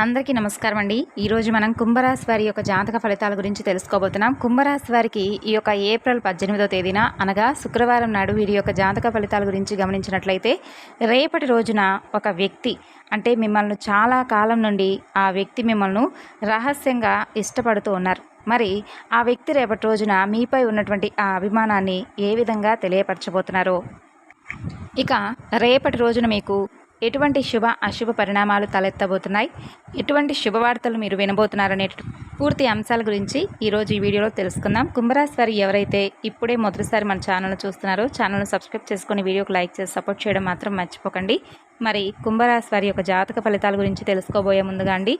అందరికీ నమస్కారం అండి. ఈరోజు మనం కుంభరాశి వారి యొక్క జాతక ఫలితాల గురించి తెలుసుకోబోతున్నాం. కుంభరాశి వారికి ఈ యొక్క ఏప్రిల్ పద్దెనిమిదో తేదీన అనగా శుక్రవారం నాడు వీరి యొక్క జాతక ఫలితాల గురించి గమనించినట్లయితే రేపటి రోజున ఒక వ్యక్తి అంటే మిమ్మల్ని చాలా కాలం నుండి ఆ వ్యక్తి మిమ్మల్ని రహస్యంగా ఇష్టపడుతూ ఉన్నారు. మరి ఆ వ్యక్తి రేపటి రోజున మీపై ఉన్నటువంటి ఆ అభిమానాన్ని ఏ విధంగా తెలియపరచబోతున్నారో? ఇక రేపటి రోజున మీకు ఎటువంటి శుభ అశుభ పరిణామాలు తలెత్తబోతున్నాయి? ఎటువంటి శుభవార్తలు మీరు వినబోతున్నారనే పూర్తి అంశాల గురించి ఈరోజు ఈ వీడియోలో తెలుసుకుందాం. కుంభరాశి వారు ఎవరైతే ఇప్పుడే మొదటిసారి మన ఛానల్ చూస్తున్నారో ఛానల్ను సబ్స్క్రైబ్ చేసుకొని వీడియోకి లైక్ చేసి సపోర్ట్ చేయడం మాత్రం మర్చిపోకండి. మరి కుంభరాశి వారి యొక్క జాతక ఫలితాల గురించి తెలుసుకోబోయే ముందుగా అండి.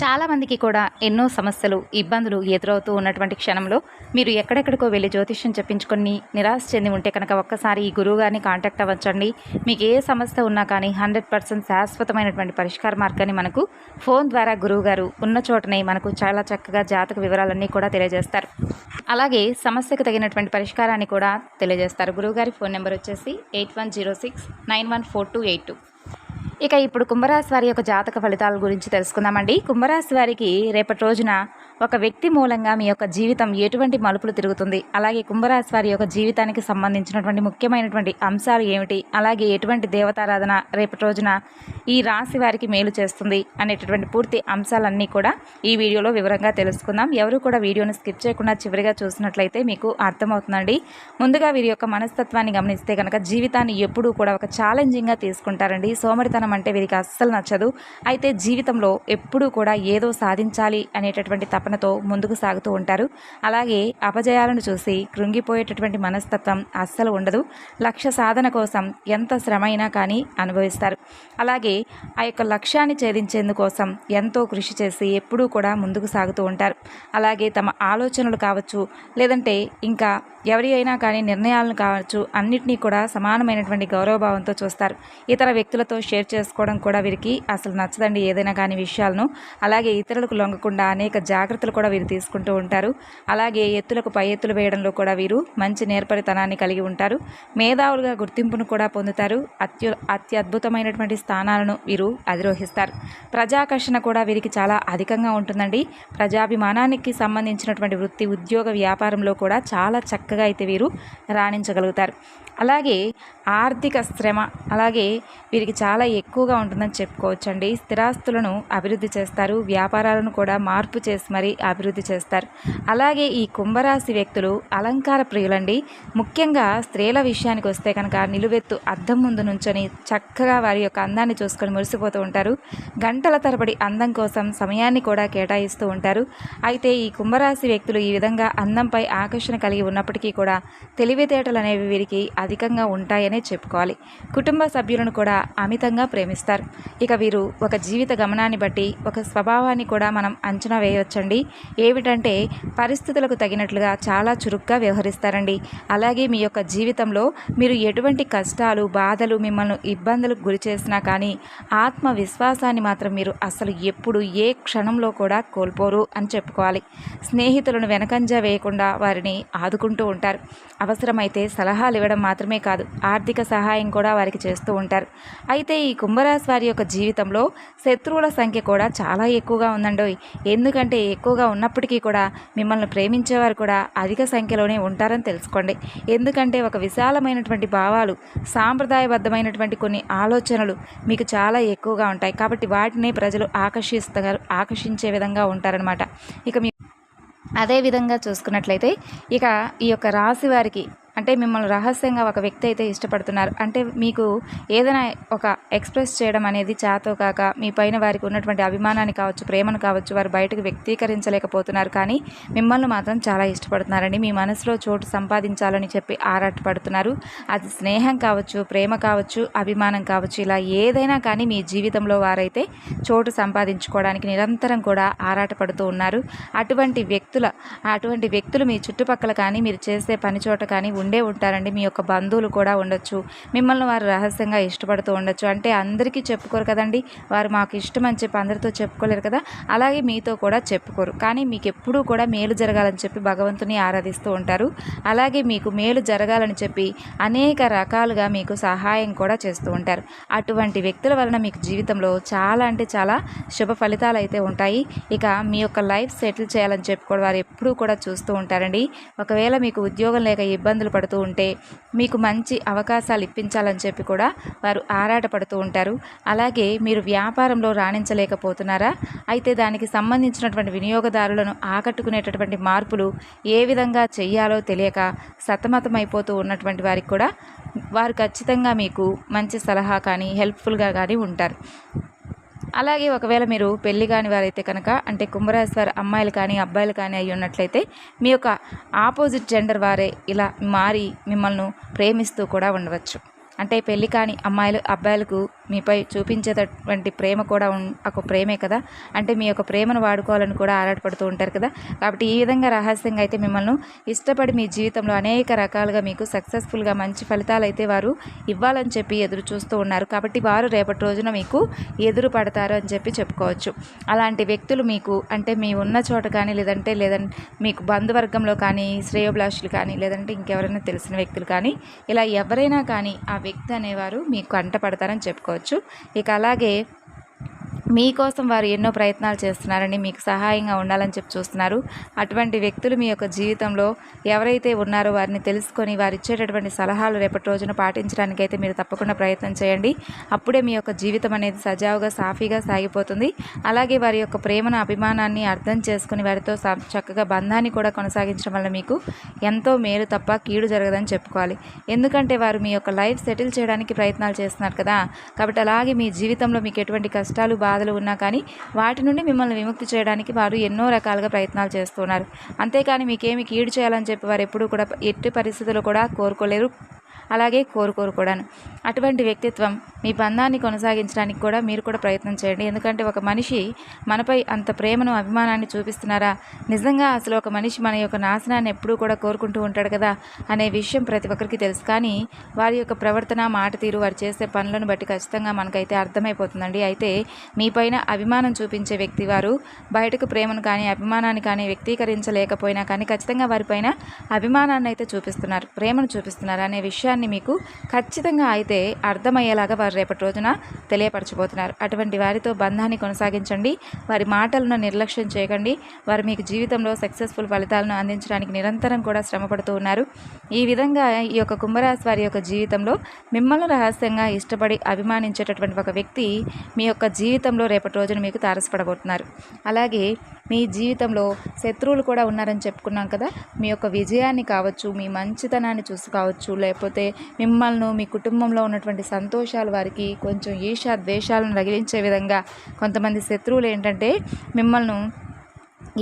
చాలామందికి కూడా ఎన్నో సమస్యలు ఇబ్బందులు ఎదురవుతూ ఉన్నటువంటి క్షణంలో మీరు ఎక్కడెక్కడికో వెళ్ళి జ్యోతిష్యం చెప్పించుకొని నిరాశ చెంది ఉంటే కనుక ఒక్కసారి ఈ గురువు గారిని కాంటాక్ట్ అవ్వచ్చండి. మీకు ఏ సమస్య ఉన్నా కానీ హండ్రెడ్ పర్సెంట్ శాశ్వతమైనటువంటి పరిష్కార మార్గాన్ని మనకు ఫోన్ ద్వారా గురువు గారు ఉన్న చోటనే మనకు చాలా చక్కగా జాతక వివరాలన్నీ కూడా తెలియజేస్తారు. అలాగే సమస్యకు తగినటువంటి పరిష్కారాన్ని కూడా తెలియజేస్తారు. గురువుగారి ఫోన్ నెంబర్ వచ్చేసి eight one zero six nine one four two eight two. ఇక ఇప్పుడు కుంభరాశి వారి యొక్క జాతక ఫలితాల గురించి తెలుసుకుందామండి. కుంభరాశి వారికి రేపటి రోజున ఒక వ్యక్తి మూలంగా మీ యొక్క జీవితం ఎటువంటి మలుపులు తిరుగుతుంది? అలాగే కుంభరాశి వారి యొక్క జీవితానికి సంబంధించినటువంటి ముఖ్యమైనటువంటి అంశాలు ఏమిటి? అలాగే ఎటువంటి దేవతారాధన రేపటి రోజున ఈ రాశి వారికి మేలు చేస్తుంది? అనేటటువంటి పూర్తి అంశాలన్నీ కూడా ఈ వీడియోలో వివరంగా తెలుసుకుందాం. ఎవరు కూడా వీడియోని స్కిప్ చేయకుండా చివరిగా చూసినట్లయితే మీకు అర్థమవుతుందండి. ముందుగా వీరి యొక్క మనస్తత్వాన్ని గమనిస్తే కనుక జీవితాన్ని ఎప్పుడూ కూడా ఒక ఛాలెంజింగ్గా తీసుకుంటారండి. సోమరితనం అంటే వీరికి అస్సలు నచ్చదు. అయితే జీవితంలో ఎప్పుడూ కూడా ఏదో సాధించాలి అనేటటువంటి తపనతో ముందుకు సాగుతూ ఉంటారు. అలాగే అపజయాలను చూసి కృంగిపోయేటటువంటి మనస్తత్వం అస్సలు ఉండదు. లక్ష్య సాధన కోసం ఎంత శ్రమ అయినా కానీ అనుభవిస్తారు. అలాగే ఆ యొక్క లక్ష్యాన్ని ఛేదించేందుకోసం ఎంతో కృషి చేసి ఎప్పుడూ కూడా ముందుకు సాగుతూ ఉంటారు. అలాగే తమ ఆలోచనలు కావచ్చు లేదంటే ఇంకా ఎవరి అయినా కానీ నిర్ణయాలను కావచ్చు అన్నిటినీ కూడా సమానమైనటువంటి గౌరవభావంతో చూస్తారు. ఇతర వ్యక్తులతో షేర్ చేసుకోవడం కూడా వీరికి అసలు నచ్చదండి ఏదైనా కానీ విషయాలను. అలాగే ఇతరులకు లొంగకుండా అనేక జాగ్రత్తలు కూడా వీరు తీసుకుంటూ ఉంటారు. అలాగే ఎత్తులకు పై ఎత్తులు వేయడంలో కూడా వీరు మంచి నేర్పరితనాన్ని కలిగి ఉంటారు. మేధావులుగా గుర్తింపును కూడా పొందుతారు. అత్యు అత్యద్భుతమైనటువంటి స్థానాలను వీరు అధిరోహిస్తారు. ప్రజాకర్షణ కూడా వీరికి చాలా అధికంగా ఉంటుందండి. ప్రజాభిమానానికి సంబంధించినటువంటి వృత్తి ఉద్యోగ వ్యాపారంలో కూడా చాలా చక్కగా చక్కగా అయితే వీరు రాణించగలుగుతారు. అలాగే ఆర్థిక శ్రమ అలాగే వీరికి చాలా ఎక్కువగా ఉంటుందని చెప్పుకోవచ్చండి. స్థిరాస్తులను అభివృద్ధి చేస్తారు వ్యాపారాలను కూడా మార్పు చేసి మరీ అభివృద్ధి చేస్తారు. అలాగే ఈ కుంభరాశి వ్యక్తులు అలంకార ప్రియులండి. ముఖ్యంగా స్త్రీల విషయానికి వస్తే కనుక నిలువెత్తు అద్దం ముందు నుంచొని చక్కగా వారి యొక్క అందాన్ని చూసుకొని మురిసిపోతూ ఉంటారు. గంటల తరబడి అందం కోసం సమయాన్ని కూడా కేటాయిస్తూ ఉంటారు. అయితే ఈ కుంభరాశి వ్యక్తులు ఈ విధంగా అందంపై ఆకర్షణ కలిగి ఉన్నప్పటికీ కూడా తెలివితేటలు అనేవి వీరికి అధికంగా ఉంటాయనే చెప్పుకోవాలి. కుటుంబ సభ్యులను కూడా అమితంగా ప్రేమిస్తారు. ఇక వీరు ఒక జీవిత గమనాన్ని బట్టి ఒక స్వభావాన్ని కూడా మనం అంచనా వేయవచ్చండి ఏమిటంటే పరిస్థితులకు తగినట్లుగా చాలా చురుగ్గా వ్యవహరిస్తారండి. అలాగే మీ యొక్క జీవితంలో మీరు ఎటువంటి కష్టాలు బాధలు మిమ్మల్ని ఇబ్బందులకు గురి చేసినా కానీ ఆత్మవిశ్వాసాన్ని మాత్రం మీరు అసలు ఎప్పుడు ఏ క్షణంలో కూడా కోల్పోరు అని చెప్పుకోవాలి. స్నేహితులను వెనకంజ వేయకుండా వారిని ఆదుకుంటూ ఉంటారు. అవసరమైతే సలహాలు ఇవ్వడం మాత్రమే కాదు ఆర్థిక సహాయం కూడా వారికి చేస్తూ ఉంటారు. అయితే ఈ కుంభరాశి వారి యొక్క జీవితంలో శత్రువుల సంఖ్య కూడా చాలా ఎక్కువగా ఉందండోయ్. ఎందుకంటే ఎక్కువగా ఉన్నప్పటికీ కూడా మిమ్మల్ని ప్రేమించేవారు కూడా అధిక సంఖ్యలోనే ఉంటారని తెలుసుకోండి. ఎందుకంటే ఒక విశాలమైనటువంటి భావాలు సాంప్రదాయబద్ధమైనటువంటి కొన్ని ఆలోచనలు మీకు చాలా ఎక్కువగా ఉంటాయి. కాబట్టి వాటిని ప్రజలు ఆకర్షిస్తారు ఆకర్షించే విధంగా ఉంటారనమాట ఇక మీ అదేవిధంగా చూసుకున్నట్లయితే ఇక ఈ యొక్క రాశి వారికి అంటే మిమ్మల్ని రహస్యంగా ఒక వ్యక్తి అయితే ఇష్టపడుతున్నారు. అంటే మీకు ఏదైనా ఒక ఎక్స్ప్రెస్ చేయడం అనేది చాతో కాక మీ పైన వారికి ఉన్నటువంటి అభిమానాన్ని కావచ్చు ప్రేమను కావచ్చు వారు బయటకు వ్యక్తీకరించలేకపోతున్నారు. కానీ మిమ్మల్ని మాత్రం చాలా ఇష్టపడుతున్నారండి. మీ మనసులో చోటు సంపాదించాలని చెప్పి ఆరాటపడుతున్నారు. అది స్నేహం కావచ్చు ప్రేమ కావచ్చు అభిమానం కావచ్చు ఇలా ఏదైనా కానీ మీ జీవితంలో వారైతే చోటు సంపాదించుకోవడానికి నిరంతరం కూడా ఆరాటపడుతూ ఉన్నారు. అటువంటి వ్యక్తుల అటువంటి వ్యక్తులు మీ చుట్టుపక్కల కానీ మీరు చేసే పని చోట కానీ ఉండే ఉంటారండి. మీ యొక్క బంధువులు కూడా ఉండొచ్చు. మిమ్మల్ని వారు రహస్యంగా ఇష్టపడుతూ ఉండొచ్చు. అంటే అందరికీ చెప్పుకోరు కదండి. వారు మాకు ఇష్టం అని చెప్పి అందరితో చెప్పుకోలేరు కదా. అలాగే మీతో కూడా చెప్పుకోరు. కానీ మీకు ఎప్పుడూ కూడా మేలు జరగాలని చెప్పి భగవంతుని ఆరాధిస్తూ ఉంటారు. అలాగే మీకు మేలు జరగాలని చెప్పి అనేక రకాలుగా మీకు సహాయం కూడా చేస్తూ ఉంటారు. అటువంటి వ్యక్తుల వలన మీకు జీవితంలో చాలా అంటే చాలా శుభ ఫలితాలు అయితే ఉంటాయి. ఇక మీ యొక్క లైఫ్ సెటిల్ చేయాలని చెప్పి కూడా వారు ఎప్పుడూ కూడా చూస్తూ ఉంటారండి. ఒకవేళ మీకు ఉద్యోగం లేక ఇబ్బందులు పడుతూ ఉంటే మీకు మంచి అవకాశాలు ఇప్పించాలని చెప్పి కూడా వారు ఆరాటపడుతూ ఉంటారు. అలాగే మీరు వ్యాపారంలో రాణించలేకపోతున్నారా? అయితే దానికి సంబంధించినటువంటి వినియోగదారులను ఆకట్టుకునేటటువంటి మార్పులు ఏ విధంగా చేయాలో తెలియక సతమతమైపోతూ ఉన్నటువంటి వారికి కూడా వారు ఖచ్చితంగా మీకు మంచి సలహా కానీ హెల్ప్ఫుల్గా కానీ ఉంటారు. అలాగే ఒకవేళ మీరు పెళ్ళి కాని వారైతే కనుక అంటే కుంభరాశి వారి అమ్మాయిలు కానీ అబ్బాయిలు కానీ అయి ఉన్నట్లయితే మీ యొక్క ఆపోజిట్ జెండర్ వారే ఇలా మారి మిమ్మల్ని ప్రేమిస్తూ కూడా ఉండవచ్చు. అంటే పెళ్ళి కాని అమ్మాయిలు అబ్బాయిలకు మీపై చూపించేటటువంటి ప్రేమ కూడా ఒక ప్రేమే కదా? అంటే మీ యొక్క ప్రేమను వాడుకోవాలని కూడా ఆరాటపడుతూ ఉంటారు కదా? కాబట్టి ఈ విధంగా రహస్యంగా అయితే మిమ్మల్ని ఇష్టపడి మీ జీవితంలో అనేక రకాలుగా మీకు సక్సెస్ఫుల్గా మంచి ఫలితాలు అయితే వారు ఇవ్వాలని చెప్పి ఎదురు చూస్తూ ఉన్నారు. కాబట్టి వారు రేపటి రోజున మీకు ఎదురు పడతారు అని చెప్పి చెప్పుకోవచ్చు. అలాంటి వ్యక్తులు మీకు అంటే మీ ఉన్న చోట కానీ లేదంటే లేదంటే మీకు బంధువర్గంలో కానీ శ్రేయోభిలాషులు కానీ లేదంటే ఇంకెవరైనా తెలిసిన వ్యక్తులు కానీ ఇలా ఎవరైనా కానీ ఆ వ్యక్తి అనేవారు మీకు అంటపడతారని చెప్పుకోవచ్చు. ఇక అలాగే మీకోసం వారు ఎన్నో ప్రయత్నాలు చేస్తున్నారని మీకు సహాయంగా ఉండాలని చెప్పి చూస్తున్నారు. అటువంటి వ్యక్తులు మీ యొక్క జీవితంలో ఎవరైతే ఉన్నారో వారిని తెలుసుకొని వారు ఇచ్చేటటువంటి సలహాలు రేపటి రోజున పాటించడానికైతే మీరు తప్పకుండా ప్రయత్నం చేయండి. అప్పుడే మీ యొక్క జీవితం అనేది సజావుగా సాఫీగా సాగిపోతుంది. అలాగే వారి యొక్క ప్రేమను అభిమానాన్ని అర్థం చేసుకుని వారితో చక్కగా బంధాన్ని కూడా కొనసాగించడం వల్ల మీకు ఎంతో మేలు తప్ప కీడు జరగదని చెప్పుకోవాలి. ఎందుకంటే వారు మీ యొక్క లైఫ్ సెటిల్ చేయడానికి ప్రయత్నాలు చేస్తున్నారు కదా. కాబట్టి అలాగే మీ జీవితంలో మీకు ఎటువంటి కష్టాలు బాధ బాధలు ఉన్నా కానీ వాటి నుండి మిమ్మల్ని విముక్తి చేయడానికి వారు ఎన్నో రకాలుగా ప్రయత్నాలు చేస్తున్నారు. అంతేకాని మీకేమి కీడు చేయాలని చెప్పి వారు ఎప్పుడూ కూడా ఎట్టి పరిస్థితులు కూడా కోరుకోలేరు. అలాగే కోరుకోరు కూడాను అటువంటి వ్యక్తిత్వం మీ బంధాన్ని కొనసాగించడానికి కూడా మీరు కూడా ప్రయత్నం చేయండి. ఎందుకంటే ఒక మనిషి మనపై అంత ప్రేమను అభిమానాన్ని చూపిస్తున్నారా? నిజంగా అసలు ఒక మనిషి మన యొక్క నాశనాన్ని ఎప్పుడూ కూడా కోరుకుంటూ ఉంటాడు కదా అనే విషయం ప్రతి ఒక్కరికి తెలుసు. కానీ వారి యొక్క ప్రవర్తన మాట తీరు వారు చేసే పనులను బట్టి ఖచ్చితంగా మనకైతే అర్థమైపోతుందండి. అయితే మీపైన అభిమానం చూపించే వ్యక్తి వారు బయటకు ప్రేమను కానీ అభిమానాన్ని కానీ వ్యక్తీకరించలేకపోయినా కానీ ఖచ్చితంగా వారిపైన అభిమానాన్ని అయితే చూపిస్తున్నారు ప్రేమను చూపిస్తున్నారు అనే విషయాన్ని విషయాన్ని మీకు ఖచ్చితంగా అయితే అర్థమయ్యేలాగా వారు రేపటి రోజున తెలియపరచబోతున్నారు. అటువంటి వారితో బంధాన్ని కొనసాగించండి. వారి మాటలను నిర్లక్ష్యం చేయకండి. వారు మీకు జీవితంలో సక్సెస్ఫుల్ ఫలితాలను అందించడానికి నిరంతరం కూడా శ్రమపడుతూ ఉన్నారు. ఈ విధంగా ఈ యొక్క కుంభరాశి వారి యొక్క జీవితంలో మిమ్మల్ని రహస్యంగా ఇష్టపడి అభిమానించేటటువంటి ఒక వ్యక్తి మీ యొక్క జీవితంలో రేపటి రోజున మీకు తారసపడబోతున్నారు. అలాగే మీ జీవితంలో శత్రువులు కూడా ఉన్నారని చెప్పుకున్నాం కదా. మీ యొక్క విజయాన్ని కావచ్చు మీ మంచితనాన్ని చూసి కావచ్చు లేకపోతే మిమ్మల్ని మీ కుటుంబంలో ఉన్నటువంటి సంతోషాలు వారికి కొంచెం ఈర్ష ద్వేషాలను రగిలించే విధంగా కొంతమంది శత్రువులు ఏంటంటే మిమ్మల్ని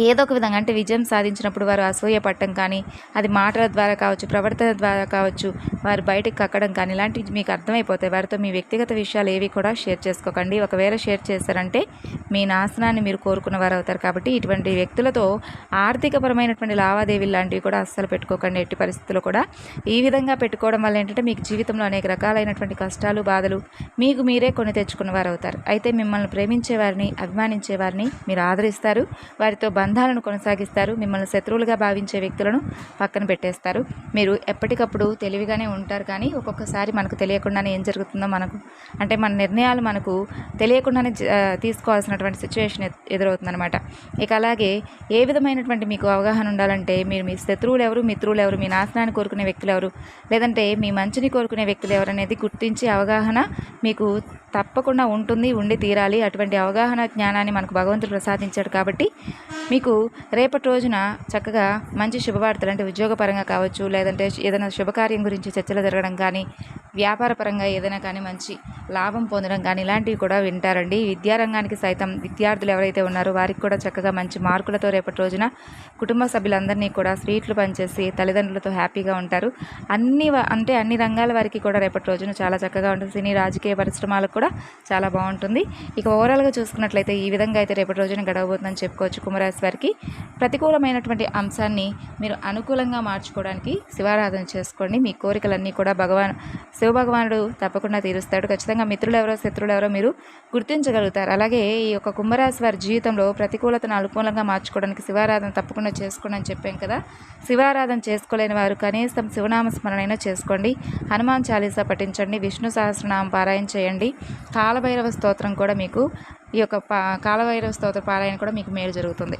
ఏదో ఒక విధంగా అంటే విజయం సాధించినప్పుడు వారు అసూయ పట్టడం కానీ అది మాటల ద్వారా కావచ్చు ప్రవర్తన ద్వారా కావచ్చు వారు బయటకు కక్కడం కానీ ఇలాంటివి మీకు అర్థమైపోతాయి. వారితో మీ వ్యక్తిగత విషయాలు ఏవి కూడా షేర్ చేసుకోకండి. ఒకవేళ షేర్ చేశారంటే మీ నాశనాన్ని మీరు కోరుకున్న వారు అవుతారు. కాబట్టి ఇటువంటి వ్యక్తులతో ఆర్థికపరమైనటువంటి లావాదేవీలు లాంటివి కూడా అస్సలు పెట్టుకోకండి. ఎట్టి పరిస్థితుల్లో కూడా ఈ విధంగా పెట్టుకోవడం వల్ల ఏంటంటే మీకు జీవితంలో అనేక రకాలైనటువంటి కష్టాలు బాధలు మీకు మీరే కొని తెచ్చుకున్న వారు అవుతారు. అయితే మిమ్మల్ని ప్రేమించే వారిని అభిమానించే వారిని మీరు ఆదరిస్తారు. వారితో బంధాలను కొనసాగిస్తారు. మిమ్మల్ని శత్రువులుగా భావించే వ్యక్తులను పక్కన పెట్టేస్తారు. మీరు ఎప్పటికప్పుడు తెలివిగానే ఉంటారు కానీ ఒక్కొక్కసారి మనకు తెలియకుండానే ఏం జరుగుతుందో మనకు అంటే మన నిర్ణయాలు మనకు తెలియకుండానే తీసుకోవాల్సినటువంటి సిచ్యువేషన్ ఎదురవుతుందనమాట ఇక అలాగే ఏ విధమైనటువంటి మీకు అవగాహన ఉండాలంటే మీరు మీ శత్రువులు ఎవరు మిత్రులు ఎవరు మీ నాశనాన్ని కోరుకునే వ్యక్తులు ఎవరు లేదంటే మీ మంచిని కోరుకునే వ్యక్తులు ఎవరు అనేది గుర్తించి అవగాహన మీకు తప్పకుండా ఉంటుంది ఉండి తీరాలి. అటువంటి అవగాహన జ్ఞానాన్ని మనకు భగవంతుడు ప్రసాదించాడు కాబట్టి మీకు రేపటి రోజున చక్కగా మంచి శుభవార్తలు అంటే ఉద్యోగపరంగా కావచ్చు లేదంటే ఏదైనా శుభకార్యం గురించి చర్చలు జరగడం కానీ వ్యాపారపరంగా ఏదైనా కానీ మంచి లాభం పొందడం కానీ ఇలాంటివి కూడా వింటారండి. విద్యారంగానికి సైతం విద్యార్థులు ఎవరైతే ఉన్నారో వారికి కూడా చక్కగా మంచి మార్కులతో రేపటి రోజున కుటుంబ సభ్యులందరినీ కూడా స్వీట్లు పనిచేసి తల్లిదండ్రులతో హ్యాపీగా ఉంటారు. అన్ని అంటే అన్ని రంగాల వారికి కూడా రేపటి రోజున చాలా చక్కగా ఉంటుంది. సినీ రాజకీయ పరిశ్రమలకు కూడా కూడా చాలా బాగుంటుంది. ఇక ఓవరాల్గా చూసుకున్నట్లయితే ఈ విధంగా అయితే రేపటి రోజున గడవబోతుందని చెప్పుకోవచ్చు కుంభరాశి వారికి ప్రతికూలమైనటువంటి అంశాన్ని మీరు అనుకూలంగా మార్చుకోవడానికి శివారాధన చేసుకోండి. మీ కోరికలన్నీ కూడా భగవాన్ శివభగవానుడు తప్పకుండా తీరుస్తాడు. ఖచ్చితంగా మిత్రులు ఎవరో శత్రువులు ఎవరో మీరు గుర్తించగలుగుతారు. అలాగే ఈ యొక్క కుంభరాశి వారి జీవితంలో ప్రతికూలతను అనుకూలంగా మార్చుకోవడానికి శివారాధన తప్పకుండా చేసుకోండి అని చెప్పాం కదా. శివారాధన చేసుకోలేని వారు కనీసం శివనామ స్మరణైనా చేసుకోండి. హనుమాన్ చాలీసా పఠించండి. విష్ణు సహస్రనామం పారాయణ చేయండి. కాలభైరవ స్తోత్రం కూడా మీకు ఈ యొక్క పా కాలభైరవ స్తోత్ర పారాయణ కూడా మీకు మేలు జరుగుతుంది.